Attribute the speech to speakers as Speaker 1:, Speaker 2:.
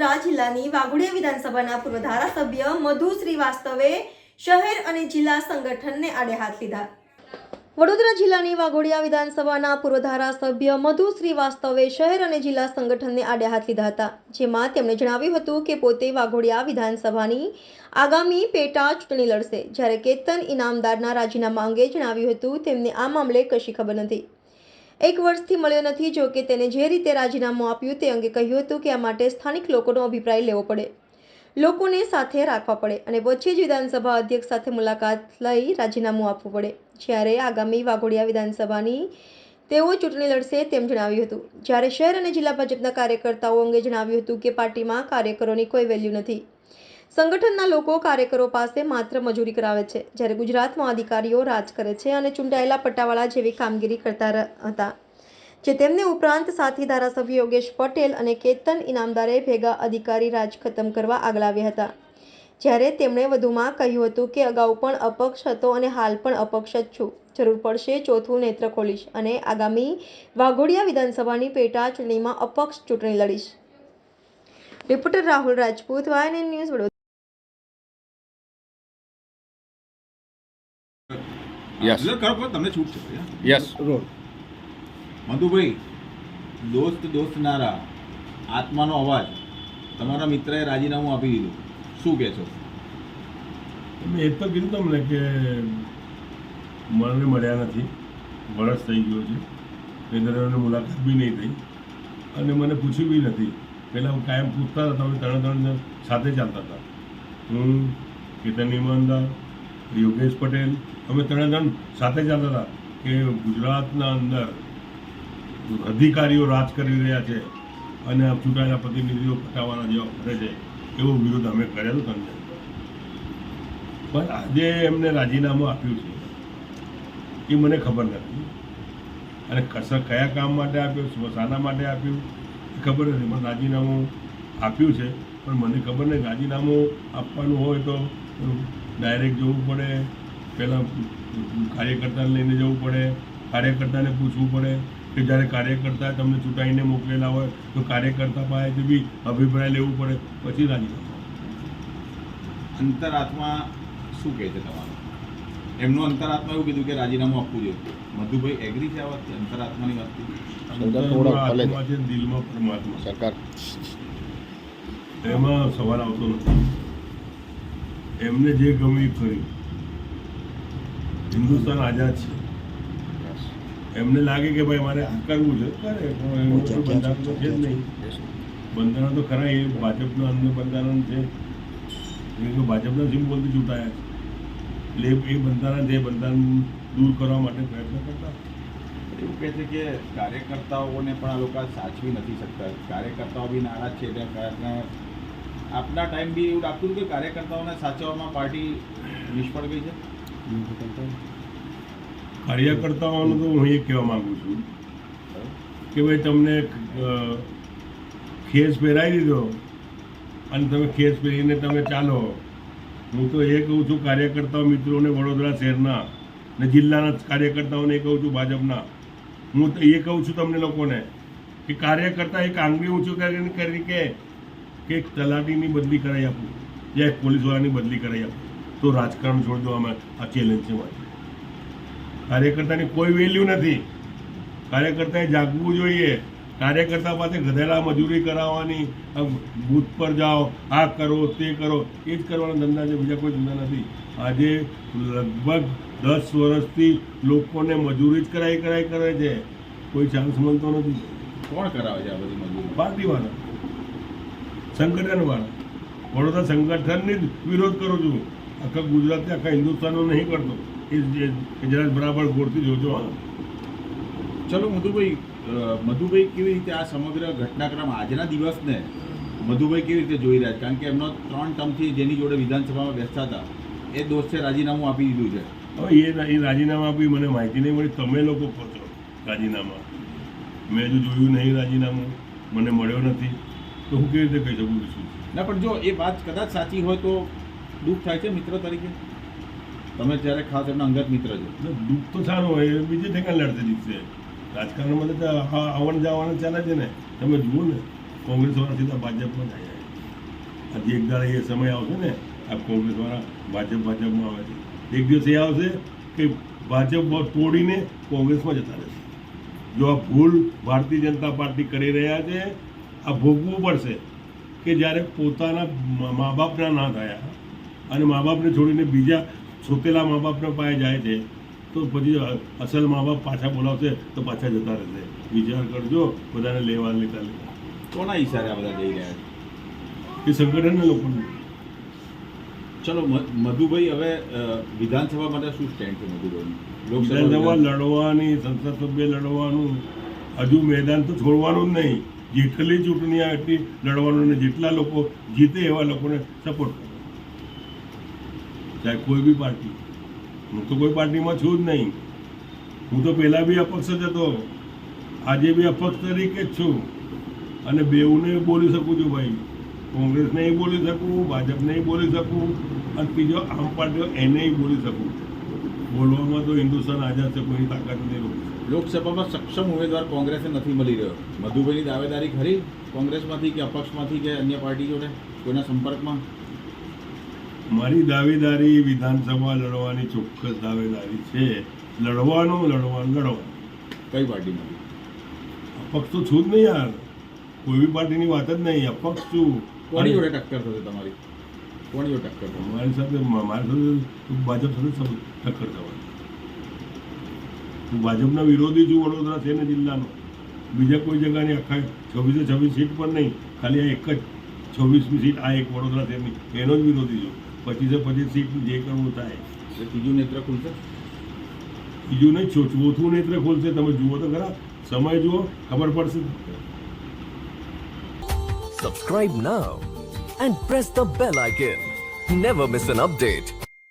Speaker 1: વડોદરા જિલ્લાની વાઘોડિયા વિધાનસભાના પૂર્વ ધારાસભ્ય મધુ શ્રીવાસ્તવે શહેર અને જિલ્લા સંગઠનને આડે હાથ લીધા. વડોદરા જિલ્લાની વાઘોડિયા વિધાનસભાના પૂર્વ ધારાસભ્ય મધુ શ્રીવાસ્તવે શહેર અને જિલ્લા સંગઠનને આડે હાથ લીધા હતા, જેમાં તેમણે જણાવ્યું હતું કે પોતે વાઘોડિયા વિધાનસભાની આગામી પેટા ચૂંટણી લડશે. જ્યારે કેતન ઇનામદારના રાજીનામા અંગે જણાવ્યું હતું, તેમને આ મામલે કશી ખબર નથી. એક વર્ષથી મળ્યો નથી, જો કે તેને જે રીતે રાજીનામું આપ્યું તે અંગે કહ્યું હતું કે આ માટે સ્થાનિક લોકોનો અભિપ્રાય લેવો પડે. લોકોને સાથે રાખવા પડે અને પછી જ વિધાનસભા અધ્યક્ષ સાથે મુલાકાત લઈ રાજીનામું આપવું પડે. જ્યારે આગામી વાઘોડિયા વિધાનસભાની તેઓ ચૂંટણી લડશે તેમ જણાવ્યું હતું. જ્યારે શહેર અને જિલ્લા ભાજપના કાર્યકર્તાઓ અંગે જણાવ્યું હતું કે પાર્ટીમાં કાર્યકરોની કોઈ વેલ્યુ નથી. સંગઠનના લોકો કાર્યકરો પાસે માત્ર મજૂરી કરાવે છે. જ્યારે ગુજરાતમાં અધિકારીઓ રાજ કરે છે અને ચૂંટાયેલા પટ્ટાવાળા જેવી કામગીરી કરતા હતા. જે તેમને ઉપરાંત સાથી ધારાસભ્ય યોગેશ પટેલ અને કેતન ઇનામદારે ભેગા અધિકારી રાજ ખતમ કરવા આગળ હતા. જ્યારે તેમણે વધુમાં કહ્યું હતું કે અગાઉ પણ અપક્ષ હતો અને હાલ પણ અપક્ષ જ છું. જરૂર પડશે ચોથું નેત્ર ખોલીશ અને આગામી વાઘોડિયા વિધાનસભાની પેટા ચૂંટણીમાં અપક્ષ ચૂંટણી લડીશ. રિપોર્ટર રાહુલ રાજપૂત વાયન ન્યૂઝ
Speaker 2: યસ
Speaker 3: કરો કરો તમને છૂટ છે
Speaker 2: યસ રોલ
Speaker 3: મધુભાઈ દોસ્ત દોસ્ત નારા આત્માનો અવાજ. તમારા મિત્રએ રાજીનામું આપી દીધું. શું કહે છો?
Speaker 4: મેં એ તો કીધું તમને કે મને મળ્યા નથી. વરસ થઈ ગયો છે. એ દરમિયાન મુલાકાત બી નહીં થઈ. અને મને પૂછ્યું બી નથી. પહેલાં હું કાયમ પૂછતા હતા તમે ત્રણે ત્રણ સાથે ચાલતા હતા. હું કેતન ઇમાનદાર યોગેશ પટેલ. અમે ત્રણે જણ સાથે જતા હતા કે ગુજરાતના અંદર અધિકારીઓ રાજ કરી રહ્યા છે અને ચૂંટાયેલા પ્રતિનિધિઓ પટાવાના જેવા ફરે છે. એવો વિરોધ અમે કરેલો તમને પણ આજે એમને રાજીનામું આપ્યું છે. એ મને ખબર નથી. અને કસર કયા કામ માટે આપ્યું શાના માટે આપ્યું, એ ખબર નથી. મને રાજીનામું આપ્યું છે, પણ મને ખબર નહીં રાજીનામું આપવાનું હોય તો ડાયરેક્ટ જવું પડે પહેલાં કાર્યકર્તાને લઈને જવું પડે કાર્યકર્તાને પૂછવું પડે કે જ્યારે કાર્યકર્તા તમને ચૂંટાઈને મોકલેલા હોય તો કાર્યકર્તા પાસેથી બી અભિપ્રાય લેવું પડે પછી રાજીનામું
Speaker 3: અંતરાત્મા શું કહે છે તમારું? એમનું અંતરાત્મા એવું કીધું કે રાજીનામું આપવું જોઈએ. મધુભાઈ એગ્રી છે આ વાત? અંતરાત્માની
Speaker 4: વાત છે દિલમાં પરમાત્મા.
Speaker 2: સરકાર.
Speaker 4: એમાં સવાલ આવતો નથી. એમને જે ગમે એ કર્યું. હિન્દુસ્તાન આઝાદ છે. એમને લાગે કે ભાઈ મારે આ કરવું છે. કરે બંધારણ તો છે જ નહીં. બંધારણ તો ખરા એ ભાજપનું અન્ય બંધારણ છે. એ તો ભાજપના સિમ્બોલથી ચૂંટાયા છે. એટલે એ બંધારણ છે એ બંધારણ દૂર કરવા માટે પ્રયત્ન કરતા.
Speaker 3: એવું કહે છે કે કાર્યકર્તાઓને પણ આ લોકો સાચવી નથી શકતા. કાર્યકર્તાઓ બી નારાજ છે એટલે આપના ટાઈમ બી એવું લાગતું કે કાર્યકર્તાઓને સાચવવામાં પાર્ટી નિષ્ફળ ગઈ છે?
Speaker 4: કાર્યકર્તાઓનું તો હું એ કહેવા માગું છું કે ભાઈ તમને ખેસ પહેરાવી દીધો અને તમે ખેસ પહેરીને તમે ચાલો. હું તો એ કહું છું, કાર્યકર્તાઓ મિત્રોને વડોદરા શહેરના ને જિલ્લાના કાર્યકર્તાઓને એ કહું છું, ભાજપના. હું તો એ કહું છું તમને લોકોને કે કાર્યકર્તા એક આંગળી ઊંચું કરીને કરી કે કે એક તલાટીની બદલી કરાવી આપું યા એક પોલીસવાળાની બદલી કરાવી આપું તો રાજકારણ છોડી દો અમે આ ચેલેન્જ છે મારી. કાર્યકર્તાની કોઈ વેલ્યુ નથી. કાર્યકર્તાએ જાગવું જોઈએ. કાર્યકર્તા પાસે ગધેડા મજૂરી કરાવવાની બૂથ પર જાઓ આ કરો તે કરો એ જ કરવાનો ધંધા છે બીજા કોઈ ધંધા નથી. આજે લગભગ દસ વર્ષથી લોકોને મજૂરી જ કરાઈ કરાઈ કરે છે. કોઈ ચાન્સ મળતો નથી.
Speaker 3: કોણ કરાવે છે આ બધી મજૂરી?
Speaker 4: પાર્ટીવાળા. સંગઠનવાળા. વડોદરા સંગઠનની જ વિરોધ કરું છું. આખા ગુજરાતથી આખા હિન્દુસ્તાનનો નહીં કરતો. એ જે- એ જરા બરાબર ગોળથી જોજો હા.
Speaker 3: ચલો મધુભાઈ મધુભાઈ કેવી રીતે આ સમગ્ર ઘટનાક્રમ આજના દિવસને મધુભાઈ કેવી રીતે જોઈ રહ્યા છે? કારણ કે એમનો ત્રણ ટર્મથી જેની જોડે વિધાનસભામાં બેસતા હતા એ દોસ્તે રાજીનામું આપી દીધું છે.
Speaker 4: હવે એ એ રાજીનામા આપી મને માહિતી નહીં મળી. તમે લોકો છો રાજીનામા. મેં હજુ જોયું નહીં રાજીનામું. મને મળ્યો નથી. તો હું કેવી રીતે કહી શકું છું?
Speaker 3: ના પણ જો એ વાત કદાચ સાચી હોય તો દુઃખ થાય છે મિત્ર તરીકે? તમે જ્યારે ખાસ એમના અંગત મિત્ર છો.
Speaker 4: દુઃખ તો સારું હોય બીજી ઠેકાણ લડશે જીતશે રાજકારણમાં તો આવણ જવાનું ચાલે છે ને તમે જુઓ ને કોંગ્રેસ વાળા સીધા ભાજપમાં જ આવ્યા હજી એક દાડા એ સમય આવશે ને આ કોંગ્રેસવાળા ભાજપ ભાજપમાં આવે છે. એક દિવસ એ આવશે કે ભાજપ તોડીને કોંગ્રેસમાં જતા રહેશે. જો આ ભૂલ ભારતીય જનતા પાર્ટી કરી રહ્યા છે આ ભોગવવું પડશે કે જ્યારે પોતાના મા- બાપના ના થયા અને મા બાપને છોડીને બીજા છોતેલા મા બાપના પાસે જાય છે તો પછી અસલ મા બાપ પાછા બોલાવશે તો પાછા જતા રહેશે. વિચાર કરજો બધાને લેવા લેતા લેતા
Speaker 3: કોના ઈશારે આ બધા જઈ રહ્યા છે?
Speaker 4: એ સંગઠનના લોકોનું.
Speaker 3: ચલો મધુભાઈ હવે વિધાનસભા માટે શું સ્ટેન્ડ છે મધુભાઈ
Speaker 4: વિધાનસભા
Speaker 3: વિધાન-
Speaker 4: લડવાની સંસદ સભ્ય લડવાનું હજુ મેદાન તો છોડવાનું જ નહીં. જેટલી ચૂંટણી આ એટલી લડવાનું અને જેટલા લોકો જીતે એવા લોકોને સપોર્ટ કરો. ચાહે કોઈ બી પાર્ટી. હું તો કોઈ પાર્ટીમાં છું જ નહીં. હું તો પહેલાં બી અપક્ષ જ હતો. આજે બી અપક્ષ તરીકે જ છું. અને બેઉને બોલી શકું છું ભાઈ. કોંગ્રેસ નહીં બોલી શકું ભાજપ નહીં બોલી શકું, અને ત્રીજો આમ પાર્ટીઓ એને બોલી શકું. બોલવામાં તો હિન્દુસ્તાન આઝાદ છે કોઈની તાકાત નહીં રોકી
Speaker 3: લોકસભામાં સક્ષમ ઉમેદવાર કોંગ્રેસે નથી મળી રહ્યો. મધુભાઈની દાવેદારી ખરી કોંગ્રેસમાંથી કે અપક્ષમાંથી કે અન્ય પાર્ટી જોડે? કોઈના સંપર્કમાં?
Speaker 4: મારી દાવેદારી વિધાનસભા લડવાની ચોક્કસ દાવેદારી છે. લડવાનો લડવાનું લડવાનું
Speaker 3: કઈ પાર્ટીમાંથી
Speaker 4: અપક્ષ તો છું જ નહીં યાર. કોઈ બી પાર્ટીની વાત જ નહીં. અપક્ષ છું.
Speaker 3: કોની જોડે ટક્કર થશે તમારી? કોની જોડે ટક્કર
Speaker 4: મારી સાથે મારી સાથે ભાજપ સાથે ટક્કર થવાની ભાજપના વિરોધી છું વડોદરા છે ને જિલ્લાનો બીજા કોઈ જગ્યાની આખા છવ્વીસે છવ્વીસ સીટ પર નહીં ખાલી આ એક જ છવ્વીસમી સીટ આ એક વડોદરા શહેરની એનો જ વિરોધી છું પચીસે પચીસ સીટ જે કરવું થાય.
Speaker 3: એટલે ત્રીજું નેત્ર ખુલશે?
Speaker 4: બીજું નહીં છો ચોથું નેત્ર ખોલશે. તમે જુઓ તો ખરા. સમય જુઓ ખબર પડશે.
Speaker 5: Subscribe now and press the bell icon. Never miss an update.